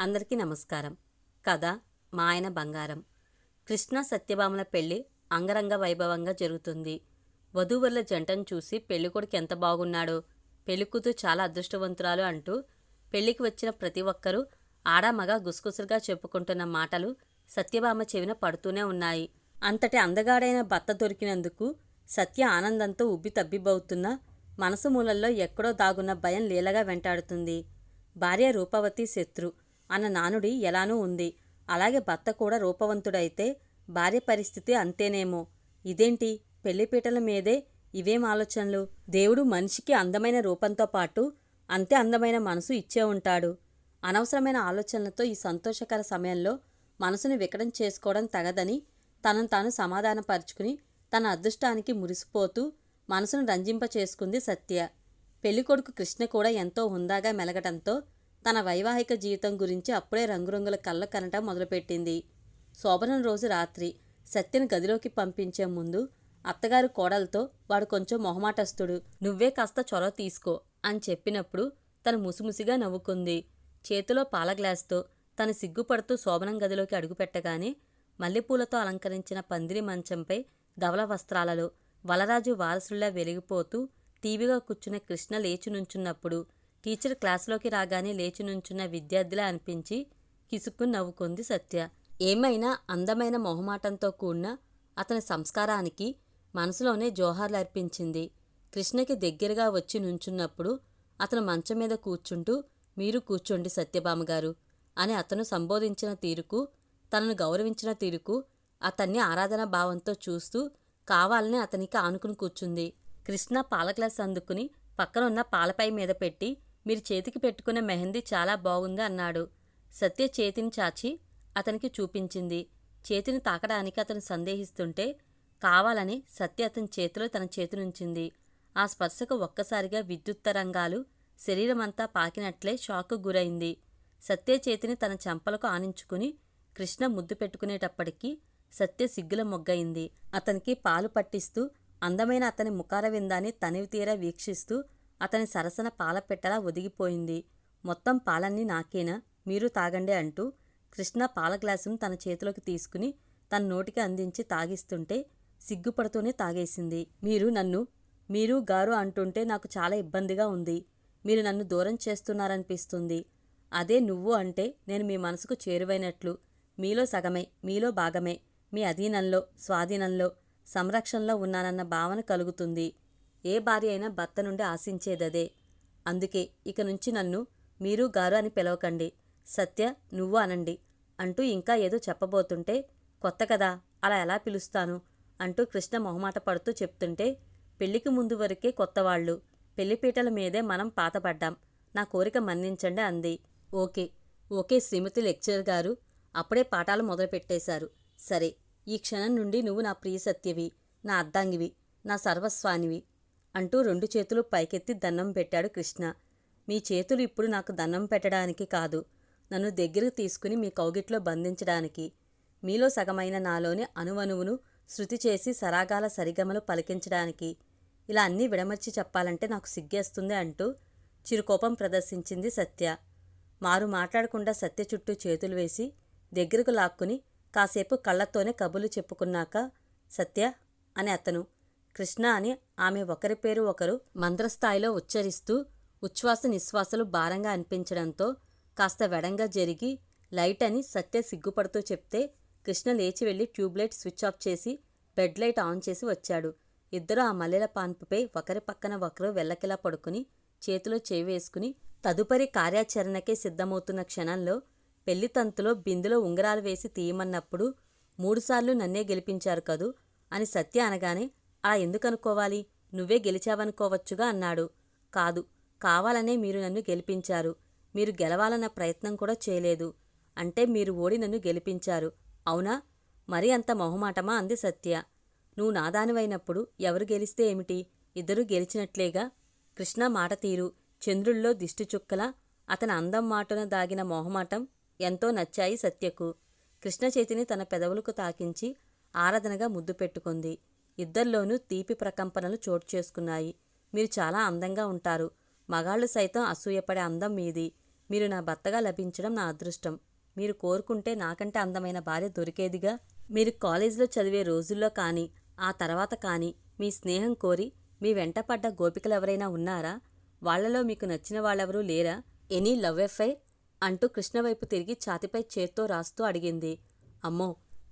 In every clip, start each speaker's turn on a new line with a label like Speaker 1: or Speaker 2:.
Speaker 1: అందరికీ నమస్కారం. కథ మా ఆయన బంగారం. కృష్ణ సత్యభామల పెళ్ళి అంగరంగ వైభవంగా జరుగుతుంది. వధూవరుల జంటను చూసి పెళ్ళికొడుకు ఎంత బాగున్నాడో పెళ్ళికూతురు చాలా అదృష్టవంతురాలు అంటూ పెళ్ళికి వచ్చిన ప్రతి ఒక్కరూ ఆడామగ గుసగుసలుగా చెప్పుకుంటున్న మాటలు సత్యభామ చెవిన పడుతూనే ఉన్నాయి. అంతటి అందగాడైన భర్త దొరికినందుకు సత్య ఆనందంతో ఉబ్బి తబ్బిబ్బవుతున్న మనసు మూలల్లో ఎక్కడో దాగున్న భయం లీలగా వెంటాడుతుంది. భార్య రూపవతి శత్రు. అన్న నానుడి ఎలానూ ఉంది. అలాగే భర్త కూడా రూపవంతుడైతే భార్య పరిస్థితి అంతేనేమో. ఇదేంటి? పెళ్ళిపీటల మీదే ఇవేం ఆలోచనలు? దేవుడు మనిషికి అందమైన రూపంతో పాటు అంతే అందమైన మనసు ఇచ్చే ఉంటాడు. అనవసరమైన ఆలోచనలతో ఈ సంతోషకర సమయంలో మనసుని వికటం చేసుకోవడం తగదని తనను తాను సమాధానపరుచుకుని తన అదృష్టానికి మురిసిపోతూ మనసును రంజింప చేసుకుంది సత్య. పెళ్ళికొడుకు కృష్ణ కూడా ఎంతో హుందాగా మెలగటంతో తన వైవాహిక జీవితం గురించి అప్పుడే రంగురంగుల కళ్ళ కనటం మొదలుపెట్టింది. శోభనం రోజు రాత్రి సత్యను గదిలోకి పంపించే ముందు అత్తగారు కోడలతో వాడు కొంచెం మొహమాటస్తుడు నువ్వే కాస్త చొరవ తీసుకో అని చెప్పినప్పుడు తను ముసిముసిగా నవ్వుకుంది. చేతిలో పాల గ్లాస్తో తను సిగ్గుపడుతూ శోభనం గదిలోకి అడుగుపెట్టగానే మల్లెపూలతో అలంకరించిన పందిరి మంచంపై ధవల వస్త్రాలలో వలరాజు వారసుల్లా వెలిగిపోతూ టీవీగా కూర్చున్న కృష్ణ లేచి నుంచున్నప్పుడు టీచర్ క్లాసులోకి రాగానే లేచి నుంచున్న విద్యార్థిలా అనిపించి కిసుక్కుని నవ్వుకుంది సత్య. ఏమైనా అందమైన మొహమాటంతో కూడిన అతని సంస్కారానికి మనసులోనే జోహార్లు అర్పించింది. కృష్ణకి దగ్గరగా వచ్చి నుంచున్నప్పుడు అతను మంచం మీద కూర్చుంటూ మీరు కూర్చోండి సత్యభామ గారు అని అతను సంబోధించిన తీరుకు తనను గౌరవించిన తీరుకు అతన్ని ఆరాధన భావంతో చూస్తూ కావాలని అతనికి ఆనుకుని కూర్చుంది. కృష్ణ పాల గ్లాస్ అందుకుని పక్కనున్న పాలపై మీద పెట్టి మీరు చేతికి పెట్టుకున్న మెహందీ చాలా బాగుంది అన్నాడు. సత్య చేతిని చాచి అతనికి చూపించింది. చేతిని తాకడానికి అతను సందేహిస్తుంటే కావాలని సత్య అతని చేతిలో తన చేతినుంచింది. ఆ స్పర్శకు ఒక్కసారిగా విద్యుత్ తరంగాలు శరీరమంతా పాకినట్లే షాక్ గురైంది. సత్య చేతిని తన చెంపలకు ఆనించుకుని కృష్ణ ముద్దు పెట్టుకునేటప్పటికీ సత్య సిగ్గుల మొగ్గయింది అతనికి పాలు పట్టిస్తూ అందమైన అతని ముఖార విందాన్ని తనివి తీరా వీక్షిస్తూ అతని సరసన పాల పెట్టలా ఒదిగిపోయింది. మొత్తం పాలన్నీ నాకేనా? మీరు తాగండి అంటూ కృష్ణ పాల గ్లాసును తన చేతిలోకి తీసుకుని తన నోటికి అందించి తాగిస్తుంటే సిగ్గుపడుతూనే తాగేసింది. మీరు నన్ను మీరు గారు అంటుంటే నాకు చాలా ఇబ్బందిగా ఉంది. మీరు నన్ను దూరం చేస్తున్నారనిపిస్తుంది. అదే నువ్వు అంటే నేను మీ మనసుకు చేరువైనట్లు. మీలో సగమే మీలో భాగమే. మీ అధీనంలో స్వాధీనంలో సంరక్షణలో ఉన్నానన్న భావన కలుగుతుంది. ఏ భార్య అయినా భర్త నుండి ఆశించేదదే. అందుకే ఇక నుంచి నన్ను మీరు గారు అని పిలవకండి. సత్య నువ్వు అనండి. అంటూ ఇంకా ఏదో చెప్పబోతుంటే కొత్త కదా అలా ఎలా పిలుస్తాను? అంటూ కృష్ణ మొహమాట పడుతూ చెప్తుంటే పెళ్ళికి ముందు వరకే కొత్తవాళ్ళు. పెళ్ళిపీటల మీదే మనం పాతపడ్డాం. నా కోరిక మన్నించండి అంది. ఓకే ఓకే శ్రీమతి లెక్చరర్ గారు. అప్పుడే పాఠాలు మొదలుపెట్టేశారు. సరే ఈ క్షణం నుండి నువ్వు నా ప్రియ సత్యవి నా అర్ధాంగివి నా సర్వస్వానివి. అంటూ రెండు చేతులు పైకెత్తి దండం పెట్టాడు కృష్ణ. మీ చేతులు ఇప్పుడు నాకు దండం పెట్టడానికి కాదు. నన్ను దగ్గరకు తీసుకుని మీ కౌగిట్లో బంధించడానికి. మీలో సగమైన నాలోని అణువణువును శృతి చేసి సరాగాల సరిగమలు పలికించడానికి. ఇలా అన్నీ విడమర్చి చెప్పాలంటే నాకు సిగ్గేస్తుంది అంటూ చిరుకోపం ప్రదర్శించింది సత్య. మారు మాట్లాడకుండా సత్య చుట్టూ చేతులు వేసి దగ్గరకు లాక్కుని కాసేపు కళ్ళతోనే కబులు చెప్పుకున్నాక సత్య అని అతను కృష్ణ అని ఆమె ఒకరి పేరు ఒకరు మంద్రస్థాయిలో ఉచ్చరిస్తూ ఉచ్ఛ్వాస నిశ్వాసలు భారంగా అనిపించడంతో కాస్త వెడంగా జరిగి లైట్ అని సత్య సిగ్గుపడుతూ చెప్తే కృష్ణ లేచి వెళ్ళి ట్యూబ్లైట్ స్విచ్ ఆఫ్ చేసి బెడ్ లైట్ ఆన్ చేసి వచ్చాడు. ఇద్దరు ఆ మల్లెల పాన్పుపై ఒకరి పక్కన ఒకరు వెల్లకిలా పడుకుని చేతిలో చేయి వేసుకుని తదుపరి కార్యాచరణకే సిద్ధమవుతున్న క్షణంలో పెళ్ళి తంతులో బిందులో ఉంగరాలు వేసి తీయమన్నప్పుడు మూడుసార్లు నన్నే గెలిపించారు కదూ అని సత్య అనగానే అలా ఎందుకనుకోవాలి? నువ్వే గెలిచావనుకోవచ్చుగా అన్నాడు. కాదు కావాలనే మీరు నన్ను గెలిపించారు. మీరు గెలవాలన్న ప్రయత్నం కూడా చేయలేదు. అంటే మీరు ఓడి నన్ను గెలిపించారు. అవునా? మరీ అంత మొహమాటమా? అంది సత్య. నువ్వు నాదానివైనప్పుడు ఎవరు గెలిస్తే ఏమిటి? ఇద్దరూ గెలిచినట్లేగా? కృష్ణ మాట తీరు. చంద్రుల్లో దిష్టి చుక్కల అతని అందం మాటను దాగిన మొహమాటం ఎంతో నచ్చాయి సత్యకు. కృష్ణ చేతిని తన పెదవులకు తాకించి ఆరాధనగా ముద్దు పెట్టుకుంది. ఇద్దరిలోనూ తీపి ప్రకంపనలు చోటు చేసుకున్నాయి. మీరు చాలా అందంగా ఉంటారు. మగాళ్ళు సైతం అసూయపడే అందం మీది. మీరు నా భర్తగా లభించడం నా అదృష్టం. మీరు కోరుకుంటే నాకంటే అందమైన భార్య దొరికేదిగా? మీరు కాలేజీలో చదివే రోజుల్లో కానీ ఆ తర్వాత కానీ మీ స్నేహం కోరి మీ వెంట పడ్డ గోపికలు ఎవరైనా ఉన్నారా? వాళ్ళలో మీకు నచ్చిన వాళ్ళెవరూ లేరా? ఎనీ లవ్ ఎఫ్ఐ అంటూ కృష్ణ వైపు తిరిగి ఛాతిపై చేత్తో రాస్తూ అడిగింది. అమ్మో!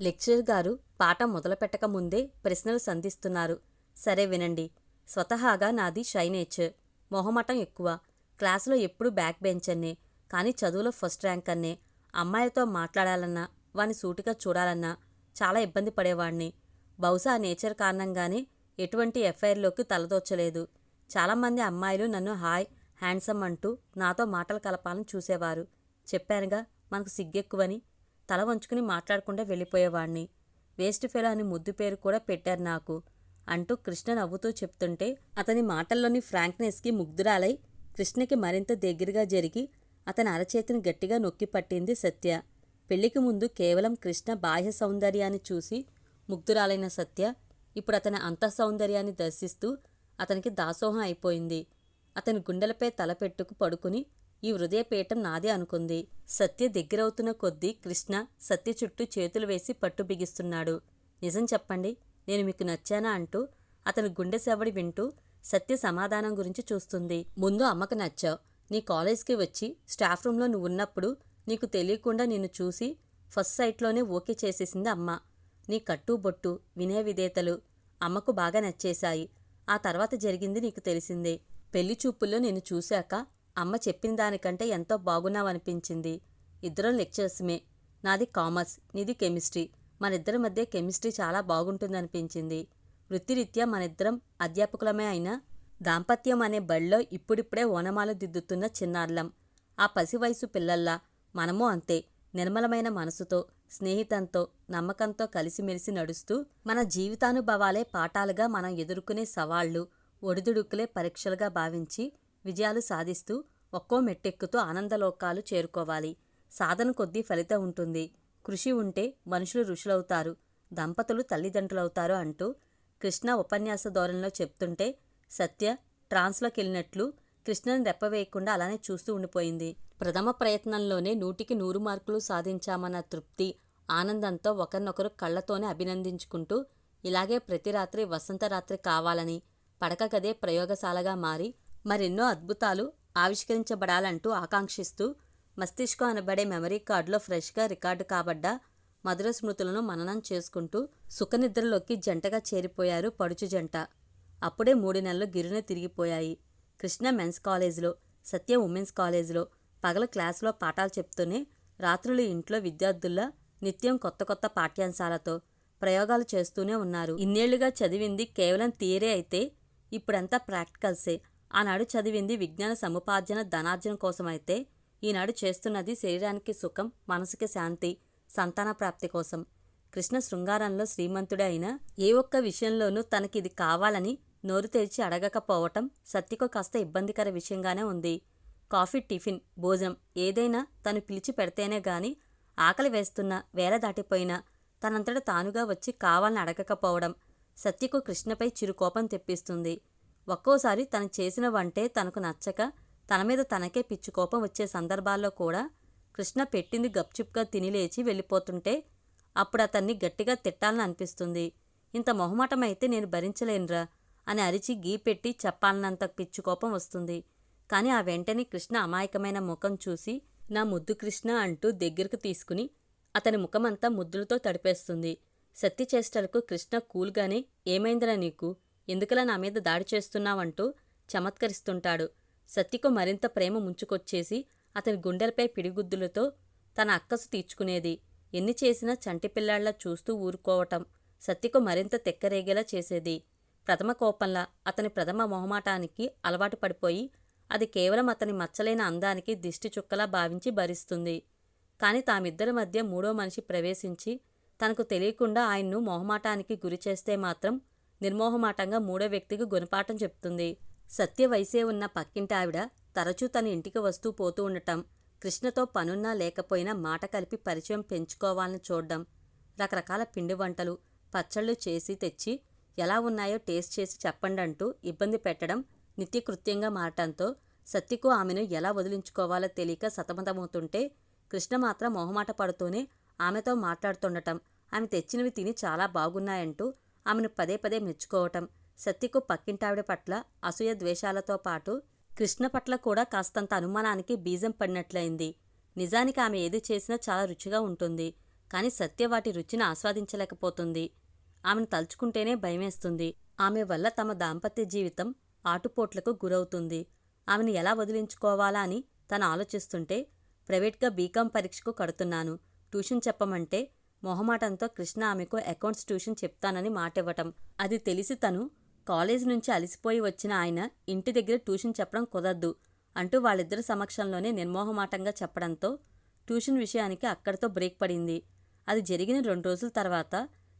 Speaker 1: లెక్చరర్ గారు పాట మొదలుపెట్టక ముందే ప్రశ్నలు సంధిస్తున్నారు. సరే వినండి. స్వతహాగా నాది షై నేచర్. మొహమటం ఎక్కువ. క్లాసులో ఎప్పుడూ బ్యాక్ బెంచర్నే కానీ చదువులో ఫస్ట్ ర్యాంక్ అన్నే. అమ్మాయిలతో మాట్లాడాలన్నా వాని సూటిగా చూడాలన్నా చాలా ఇబ్బంది పడేవాణ్ణి. బహుశా నేచర్ కారణంగానే ఎటువంటి ఎఫ్ఐఆర్లోకి తలదోచలేదు. చాలామంది అమ్మాయిలు నన్ను హాయ్ హ్యాండ్సమ్ అంటూ నాతో మాటలు కలపాలని చూసేవారు. చెప్పానుగా మనకు సిగ్గెక్కువని తల వంచుకుని మాట్లాడకుండా వెళ్ళిపోయేవాణ్ణి. వేస్ట్ ఫెల అని ముద్దు పేరు కూడా పెట్టారు నాకు. అంటూ కృష్ణ నవ్వుతూ చెప్తుంటే అతని మాటల్లోని ఫ్రాంక్నెస్కి ముగ్ధురాలై కృష్ణకి మరింత దగ్గరగా జరిగి అతని అరచేతిని గట్టిగా నొక్కి పట్టింది సత్య. పెళ్ళికి ముందు కేవలం కృష్ణ బాహ్య సౌందర్యాన్ని చూసి ముగ్ధురాలైన సత్య ఇప్పుడు అతని అంతః సౌందర్యాన్ని దర్శిస్తూ అతనికి దాసోహం అయిపోయింది. అతని గుండెలపై తలపెట్టుకు పడుకుని ఈ హృదయపీఠం నాదే అనుకుంది. సత్య దగ్గరవుతున్న కొద్దీ కృష్ణ సత్య చుట్టూ చేతులు వేసి పట్టు బిగిస్తున్నాడు. నిజం చెప్పండి నేను మీకు నచ్చానా అంటూ అతని గుండె సెవడి వింటూ సత్య సమాధానం గురించి చూస్తుంది. ముందు అమ్మకు నచ్చావు. నీ కాలేజ్కి వచ్చి స్టాఫ్ రూమ్లో నువ్వు ఉన్నప్పుడు నీకు తెలియకుండా నిన్ను చూసి ఫస్ట్ సైట్లోనే ఓకే చేసేసింది అమ్మ. నీ కట్టు బొట్టు వినయ విధేతలు అమ్మకు బాగా నచ్చేశాయి. ఆ తర్వాత జరిగింది నీకు తెలిసిందే. పెళ్ళి చూపుల్లో నిన్ను చూశాక అమ్మ చెప్పిన దానికంటే ఎంతో బాగున్నావనిపించింది. ఇద్దరం లెక్చర్స్మే నాది కామర్స్ నీది కెమిస్ట్రీ. మనిద్దరి మధ్య కెమిస్ట్రీ చాలా బాగుంటుందనిపించింది. వృత్తిరీత్యా మనిద్దరం అధ్యాపకులమే అయినా దాంపత్యం అనే బడిలో ఇప్పుడిప్పుడే ఓనమాలు దిద్దుతున్న చిన్నారులం. ఆ పసి వయసు పిల్లల్లా మనము అంతే నిర్మలమైన మనసుతో స్నేహితంతో నమ్మకంతో కలిసిమెలిసి నడుస్తూ మన జీవితానుభవాలే పాఠాలుగా మనం ఎదుర్కొనే సవాళ్ళు ఒడిదుడుకులే పరీక్షలుగా భావించి విజయాలు సాధిస్తూ ఒక్కో మెట్టెక్కుతూ ఆనందలోకాలు చేరుకోవాలి. సాధన కొద్దీ ఫలితం ఉంటుంది. కృషి ఉంటే మనుషులు ఋషులవుతారు. దంపతులు తల్లిదండ్రులవుతారు అంటూ కృష్ణ ఉపన్యాస ధోరణిలో చెప్తుంటే సత్య ట్రాన్స్లోకి వెళ్ళినట్లు కృష్ణను రెప్పవేయకుండా అలానే చూస్తూ ఉండిపోయింది. ప్రథమ ప్రయత్నంలోనే నూటికి నూరు మార్కులు సాధించామన్న తృప్తి ఆనందంతో ఒకరినొకరు కళ్ళతోనే అభినందించుకుంటూ ఇలాగే ప్రతి రాత్రి వసంతరాత్రి కావాలని పడక గదే ప్రయోగశాలగా మారి మరెన్నో అద్భుతాలు ఆవిష్కరించబడాలంటూ ఆకాంక్షిస్తూ మస్తిష్కం అనబడే మెమరీ కార్డులో ఫ్రెష్గా రికార్డు కాబడ్డ మధుర స్మృతులను మననం చేసుకుంటూ సుఖనిద్రలోకి జంటగా చేరిపోయారు పడుచు జంట. అప్పుడే మూడు నెలలు గిరున తిరిగిపోయాయి. కృష్ణ మెన్స్ కాలేజీలో సత్య ఉమెన్స్ కాలేజీలో పగల క్లాసులో పాఠాలు చెప్తూనే రాత్రులు ఇంట్లో విద్యార్థుల్లా నిత్యం కొత్త కొత్త పాఠ్యాంశాలతో ప్రయోగాలు చేస్తూనే ఉన్నారు. ఇన్నేళ్ళుగా చదివింది కేవలం థియరీ అయితే ఇప్పుడంతా ప్రాక్టికల్సే. ఆనాడు చదివింది విజ్ఞాన సముపార్జన ధనార్జన కోసమైతే ఈనాడు చేస్తున్నది శరీరానికి సుఖం మనసుకి శాంతి సంతాన ప్రాప్తి కోసం. కృష్ణ శృంగారంలో శ్రీమంతుడే అయినా ఏ ఒక్క విషయంలోనూ తనకిది కావాలని నోరు తెరిచి అడగకపోవటం సత్యకు కాస్త ఇబ్బందికర విషయంగానే ఉంది. కాఫీ టిఫిన్ భోజనం ఏదైనా తను పిలిచి పెడితేనే గాని ఆకలి వేస్తున్నా వేల దాటిపోయినా తనంతట తానుగా వచ్చి కావాలని అడగకపోవడం సత్యకు కృష్ణపై చిరుకోపం తెప్పిస్తుంది. ఒక్కోసారి తను చేసిన వంటే తనకు నచ్చక తన మీద తనకే పిచ్చి కోపం వచ్చే సందర్భాల్లో కూడా కృష్ణ పెట్టింది గప్చుప్గా తిని లేచి వెళ్ళిపోతుంటే అప్పుడు అతన్ని గట్టిగా తిట్టాలని అనిపిస్తుంది. ఇంత మొహమాటమైతే నేను భరించలేనురా అని అరిచి గీ పెట్టి చెప్పాలన్నంత పిచ్చి కోపం వస్తుంది. కానీ ఆ వెంటనే కృష్ణ అమాయకమైన ముఖం చూసి నా ముద్దు కృష్ణ అంటూ దగ్గరకు తీసుకుని అతని ముఖమంతా ముద్దులతో తడిపేస్తుంది. సత్యచేష్టలకు కృష్ణ కూల్గానే ఏమైందిరా నీకు? ఎందుకలా నా మీద దాడి చేస్తున్నావంటూ చమత్కరిస్తుంటాడు. సత్యకు మరింత ప్రేమ ముంచుకొచ్చేసి అతని గుండెలపై పిడిగుద్దులతో తన అక్కసు తీర్చుకునేది. ఎన్ని చేసినా చంటి పిల్లాళ్ళా చూస్తూ ఊరుకోవటం సత్యకు మరింత తెక్కరేగేలా చేసేది. ప్రథమ కోపంలా అతని ప్రథమ మొహమాటానికి అలవాటు పడిపోయి అది కేవలం అతని మచ్చలేని అందానికి దిష్టి చుక్కలా భావించి భరిస్తుంది. కాని తామిద్దరి మధ్య మూడో మనిషి ప్రవేశించి తనకు తెలియకుండా ఆయన్ను మొహమాటానికి గురి చేస్తే మాత్రం నిర్మోహమాటంగా మూడో వ్యక్తికి గుణపాఠం చెప్తుంది. సత్య వయసే ఉన్న పక్కింటి ఆవిడ తరచూ తన ఇంటికి వస్తూ పోతూ ఉండటం కృష్ణతో పనున్నా లేకపోయినా మాట కలిపి పరిచయం పెంచుకోవాలని చూడడం రకరకాల పిండి వంటలు పచ్చళ్ళు చేసి తెచ్చి ఎలా ఉన్నాయో టేస్ట్ చేసి చెప్పండి అంటూ ఇబ్బంది పెట్టడం నిత్యకృత్యంగా మారటంతో సత్యకు ఆమెను ఎలా వదిలించుకోవాలో తెలియక సతమతమవుతుంటే కృష్ణ మాత్రం మొహమాట పడుతూనే ఆమెతో మాట్లాడుతుండటం ఆమె తెచ్చినవి తిని చాలా బాగున్నాయంటూ ఆమెను పదే పదే మెచ్చుకోవటం సత్యకు పక్కింటావిడ పట్ల అసూయ ద్వేషాలతో పాటు కృష్ణ పట్ల కూడా కాస్తంత అనుమానానికి బీజం పడినట్లయింది. నిజానికి ఆమె ఏది చేసినా చాలా రుచిగా ఉంటుంది కానీ సత్య వాటి రుచిని ఆస్వాదించలేకపోతుంది. ఆమెను తలుచుకుంటేనే భయమేస్తుంది. ఆమె వల్ల తమ దాంపత్య జీవితం ఆటుపోట్లకు గురవుతుంది. ఆమెను ఎలా వదిలించుకోవాలా అని తను ఆలోచిస్తుంటే ప్రైవేట్గా బీకాం పరీక్షకు కడుతున్నాను. ట్యూషన్ చెప్పమంటే మొహమాటంతో కృష్ణ ఆమెకు అకౌంట్స్ ట్యూషన్ చెప్తానని మాటివ్వటం. అది తెలిసి తను కాలేజ్ నుంచి అలసిపోయి వచ్చిన ఆయన ఇంటి దగ్గర ట్యూషన్ చెప్పడం కుదరదు అంటూ వాళ్ళిద్దరి సమక్షంలోనే నిర్మోహమాటంగా చెప్పడంతో ట్యూషన్ విషయానికి అక్కడితో బ్రేక్ పడింది. అది జరిగిన రెండు రోజుల తర్వాత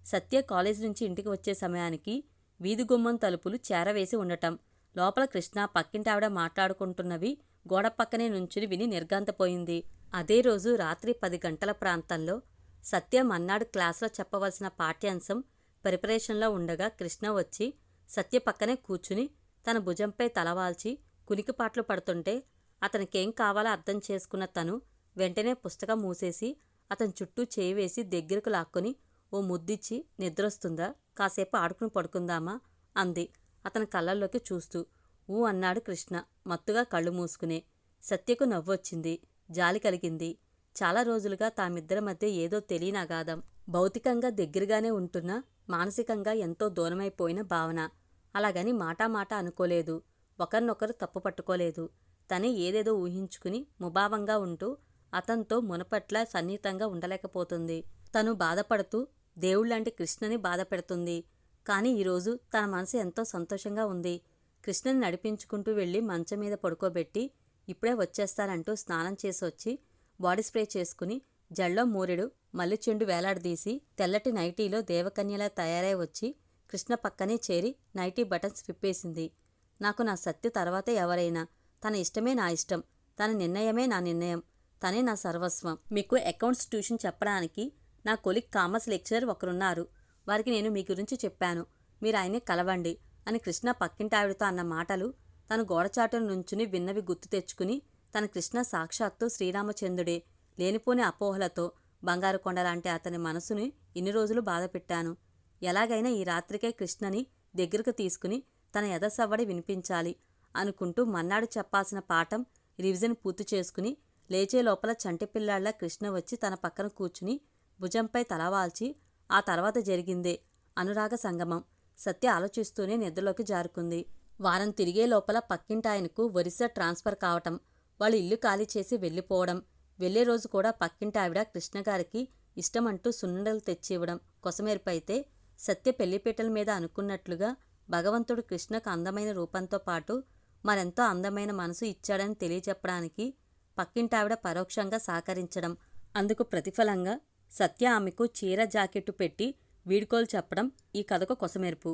Speaker 1: సత్య కాలేజ్ నుంచి ఇంటికి వచ్చే సమయానికి వీధి గుమ్మం తలుపులు చేరవేసి ఉండటం. లోపల కృష్ణ పక్కింటి ఆవిడ మాట్లాడుకుంటున్నవి గోడ పక్కనే నుంచుని విని నిర్గాంతపోయింది అదే రోజు రాత్రి పది గంటల ప్రాంతంలో సత్యం అన్నాడు క్లాసులో చెప్పవలసిన పాఠ్యాంశం ప్రిపరేషన్లో ఉండగా కృష్ణ వచ్చి సత్య పక్కనే కూర్చుని తన భుజంపై తలవాల్చి కునికిపాట్లు పడుతుంటే అతనికేం కావాలో అర్థం చేసుకున్న తను వెంటనే పుస్తకం మూసేసి అతని చుట్టూ చేయి వేసి దగ్గరకు లాక్కొని ఓ ముద్దిచ్చి నిద్రొస్తుందా? కాసేపు ఆడుకుని పడుకుందామా? అంది. అతని కళ్ళల్లోకి చూస్తూ ఊ అన్నాడు కృష్ణ మత్తుగా కళ్ళు మూసుకునే. సత్యకు నవ్వొచ్చింది జాలి కలిగింది. చాలా రోజులుగా తామిద్దరి మధ్య ఏదో తెలియని అగాధం భౌతికంగా దగ్గరగానే ఉంటున్నా మానసికంగా ఎంతో దూరమైపోయిన భావన. అలాగని మాటామాట అనుకోలేదు. ఒకరినొకరు తప్పు పట్టుకోలేదు. తనే ఏదేదో ఊహించుకుని ముభావంగా ఉంటూ అతనితో మునపట్ల సన్నిహితంగా ఉండలేకపోతుంది. తను బాధపడుతూ దేవుళ్ళాంటి కృష్ణని బాధ పెడుతుంది కానీ ఈరోజు తన మనసు ఎంతో సంతోషంగా ఉంది. కృష్ణని నడిపించుకుంటూ వెళ్ళి మంచం మీద పడుకోబెట్టి ఇప్పుడే వచ్చేస్తానంటూ స్నానం చేసి వచ్చి బాడీ స్ప్రే చేసుకుని జల్లో మూరెడు మల్లెచెండు వేలాడదీసి తెల్లటి నైటీలో దేవకన్యలా తయారై వచ్చి కృష్ణ పక్కనే చేరి నైటీ బటన్స్ విప్పేసింది. నాకు నా సత్య తర్వాతే ఎవరైనా తన ఇష్టమే నా ఇష్టం తన నిర్ణయమే నా నిర్ణయం తనే నా సర్వస్వం. మీకు అకౌంట్స్ ట్యూషన్ చెప్పడానికి నా కొలిక్ కామర్స్ లెక్చరర్ ఒకరున్నారు. వారికి నేను మీ గురించి చెప్పాను. మీరు ఆయన్ని కలవండి అని కృష్ణ పక్కింటి ఆవిడతో అన్న మాటలు తను గోడచాటున నుంచుని విన్నవి గుర్తు తెచ్చుకుని తన కృష్ణ సాక్షాత్తు శ్రీరామచంద్రుడే. లేనిపోని అపోహలతో బంగారు కొండ లాంటి అతని మనసుని ఇన్ని రోజులు బాధపెట్టాను ఎలాగైనా ఈ రాత్రికే కృష్ణని దగ్గరకు తీసుకుని తన ఎదసవ్వడి వినిపించాలి అనుకుంటూ మన్నాడు చెప్పాల్సిన పాఠం రివిజన్ పూర్తి చేసుకుని లేచే లోపల చంటిపిల్లాళ్ళ కృష్ణ వచ్చి తన పక్కన కూర్చుని భుజంపై తలవాల్చి ఆ తర్వాత జరిగిందే అనురాగ సంగమం సత్య ఆలోచిస్తూనే నిద్రలోకి జారుకుంది. వారం తిరిగే లోపల పక్కింటాయనకు ఒరిస్సా ట్రాన్స్ఫర్ కావటం వాళ్ళు ఇల్లు ఖాళీ చేసి వెళ్ళిపోవడం. వెళ్ళే రోజు కూడా పక్కింటి ఆవిడ కృష్ణగారికి ఇష్టమంటూ సున్నుండలు తెచ్చివ్వడం కొసమేర్పైతే సత్య పెళ్ళిపీటల మీద అనుకున్నట్లుగా భగవంతుడు కృష్ణకు అందమైన రూపంతో పాటు మరెంతో అందమైన మనసు ఇచ్చాడని తెలియచెప్పడానికి పక్కింటావిడ పరోక్షంగా సహకరించడం. అందుకు ప్రతిఫలంగా సత్య ఆమెకు చీర జాకెట్టు పెట్టి వీడుకోలు చెప్పడం ఈ కథకు కొసమెరుపు.